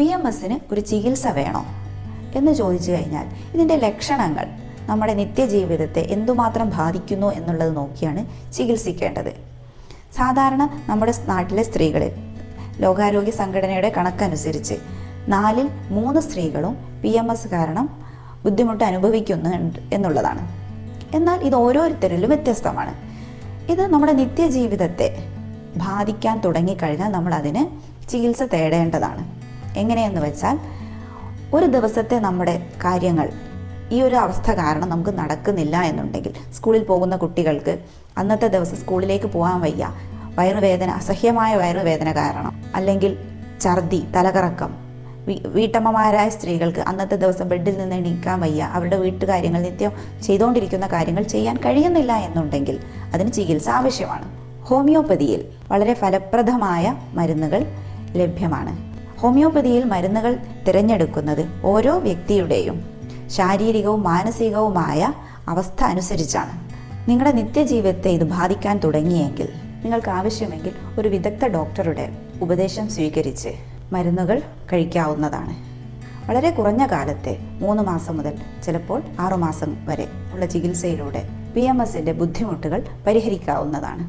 P M എസിന് ഒരു ചികിത്സ വേണോ? എന്ന് ചോദിച്ചു കഴിഞ്ഞാൽ ഇതിന്റെ ലക്ഷണങ്ങൾ നമ്മുടെ നിത്യജീവിതത്തെ എന്തുമാത്രം ബാധിക്കുന്നു എന്നുള്ളത് നോക്കിയാണ് ചികിത്സിക്കേണ്ടത്. സാധാരണ നമ്മുടെ നാട്ടിലെ സ്ത്രീകളിൽ ലോകാരോഗ്യ സംഘടനയുടെ കണക്കനുസരിച്ച് നാലിൽ മൂന്ന് സ്ത്രീകളും പി എം എസ് കാരണം ബുദ്ധിമുട്ട് അനുഭവിക്കുന്നുണ്ട് എന്നുള്ളതാണ്. എന്നാൽ ഇത് ഓരോരുത്തരിലും വ്യത്യസ്തമാണ്. ഇത് നമ്മുടെ നിത്യജീവിതത്തെ ബാധിക്കാൻ തുടങ്ങിക്കഴിഞ്ഞാൽ നമ്മൾ അതിന് ചികിത്സ തേടേണ്ടതാണ്. എങ്ങനെയെന്ന് വെച്ചാൽ ഒരു ദിവസത്തെ നമ്മുടെ കാര്യങ്ങൾ ഈ ഒരു അവസ്ഥ കാരണം നമുക്ക് നടക്കുന്നില്ല എന്നുണ്ടെങ്കിൽ സ്കൂളിൽ പോകുന്ന കുട്ടികൾക്ക് അന്നത്തെ ദിവസം സ്കൂളിലേക്ക് പോകാൻ വയ്യ. വയറുവേദന അസഹ്യമായ വയറുവേദന കാരണം അല്ലെങ്കിൽ ഛർദി തലകറക്കം. വീട്ടമ്മമാരായ സ്ത്രീകൾക്ക് അന്നത്തെ ദിവസം ബെഡിൽ നിന്ന് എണീക്കാൻ വയ്യ. അവരുടെ വീട്ടുകാര്യങ്ങൾ നിത്യം ചെയ്തുകൊണ്ടിരിക്കുന്ന കാര്യങ്ങൾ ചെയ്യാൻ കഴിയുന്നില്ല എന്നുണ്ടെങ്കിൽ അതിന് ചികിത്സ ആവശ്യമാണ്. ഹോമിയോപ്പതിയിൽ വളരെ ഫലപ്രദമായ മരുന്നുകൾ ലഭ്യമാണ്. ഹോമിയോപ്പതിയിൽ മരുന്നുകൾ തിരഞ്ഞെടുക്കുന്നത് ഓരോ വ്യക്തിയുടെയും ശാരീരികവും മാനസികവുമായ അവസ്ഥ അനുസരിച്ചാണ്. നിങ്ങളുടെ നിത്യജീവിതത്തെ ഇത് ബാധിക്കാൻ തുടങ്ങിയെങ്കിൽ നിങ്ങൾക്ക് ആവശ്യമെങ്കിൽ ഒരു വിദഗ്ധ ഡോക്ടറുടെ ഉപദേശം സ്വീകരിച്ച് മരുന്നുകൾ കഴിക്കാവുന്നതാണ്. വളരെ കുറഞ്ഞ കാലത്തെ മൂന്ന് മാസം മുതൽ ചിലപ്പോൾ ആറുമാസം വരെ ഉള്ള ചികിത്സയിലൂടെ പി എം എസിന്റെ ബുദ്ധിമുട്ടുകൾ പരിഹരിക്കാവുന്നതാണ്.